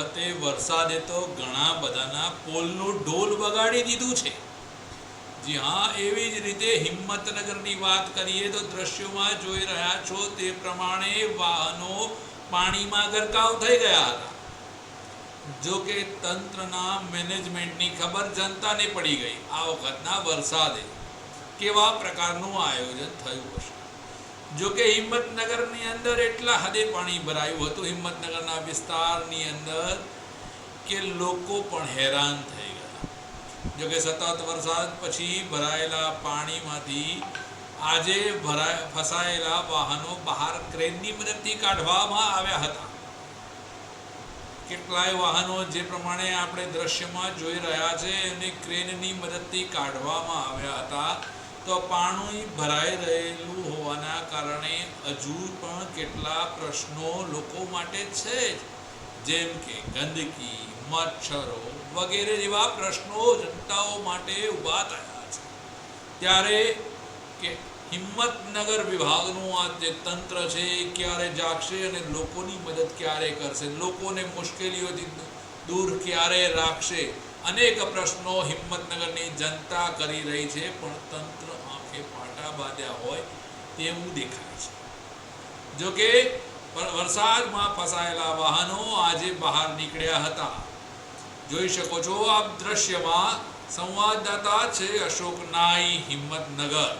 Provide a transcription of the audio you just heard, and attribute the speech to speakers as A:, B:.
A: વખતે વરસાદે તો ઘણા બધાના પોલનું ઢોલ બગાડી દીધું છે. જી હા, એવી જ રીતે હિંમતનગરની વાત કરીએ તો દ્રશ્યોમાં જોઈ રહ્યા છો તે પ્રમાણે વાહનો પાણીમાં ગરકાવ થઈ ગયા હતા. જો કે તંત્રના મેનેજમેન્ટની ખબર જનતાને પડી ગઈ. આ વખતના વરસાદે કેવા પ્રકારનું આયોજન થયું હશે? જો કે હિંમતનગરની અંદર એટલા હદે પાણી ભરાયું હતું. હિંમતનગરના વિસ્તારની અંદર કે લોકો પણ હેરાન થઈ ગયા. જોકે સતત વરસાદ પછી ભરાયેલા પાણીમાંથી આજે ભરાય, ફસાયેલા વાહનો બહાર ક્રેનની મદદથી કાઢવામાં આવ્યા હતા. કેટલાય વાહનો જે પ્રમાણે આપણે દ્રશ્યમાં જોઈ રહ્યા છે, એને ક્રેનની મદદથી કાઢવામાં આવ્યા હતા. તો પાણી ભરાઈ રહેલું હોવાના કારણે હજુ પણ કેટલા પ્રશ્નો લોકો માટે છે જેમ કે ગંદકી, મચ્છરો વગેરે જેવા પ્રશ્નો જનતાઓ માટે ઊભા થયા છે. ત્યારે કે હિંમતનગર વિભાગનું આ જે તંત્ર છે એ ક્યારે જાગશે અને લોકોની મદદ ક્યારે કરશે? લોકોને મુશ્કેલીઓથી દૂર ક્યારે રાખશે? અનેક પ્રશ્નો હિંમતનગરની જનતા કરી રહી છે, પણ તંત્ર આંખે પાટા બાંધ્યા હોય તેવું દેખાય છે. જોકે વરસાદમાં ફસાયેલા વાહનો આજે બહાર નીકળ્યા હતા. જોઈ શકો છો આપ દ્રશ્યમાં સંવાદદાતા છે અશોક નાઈ હિંમતનગર.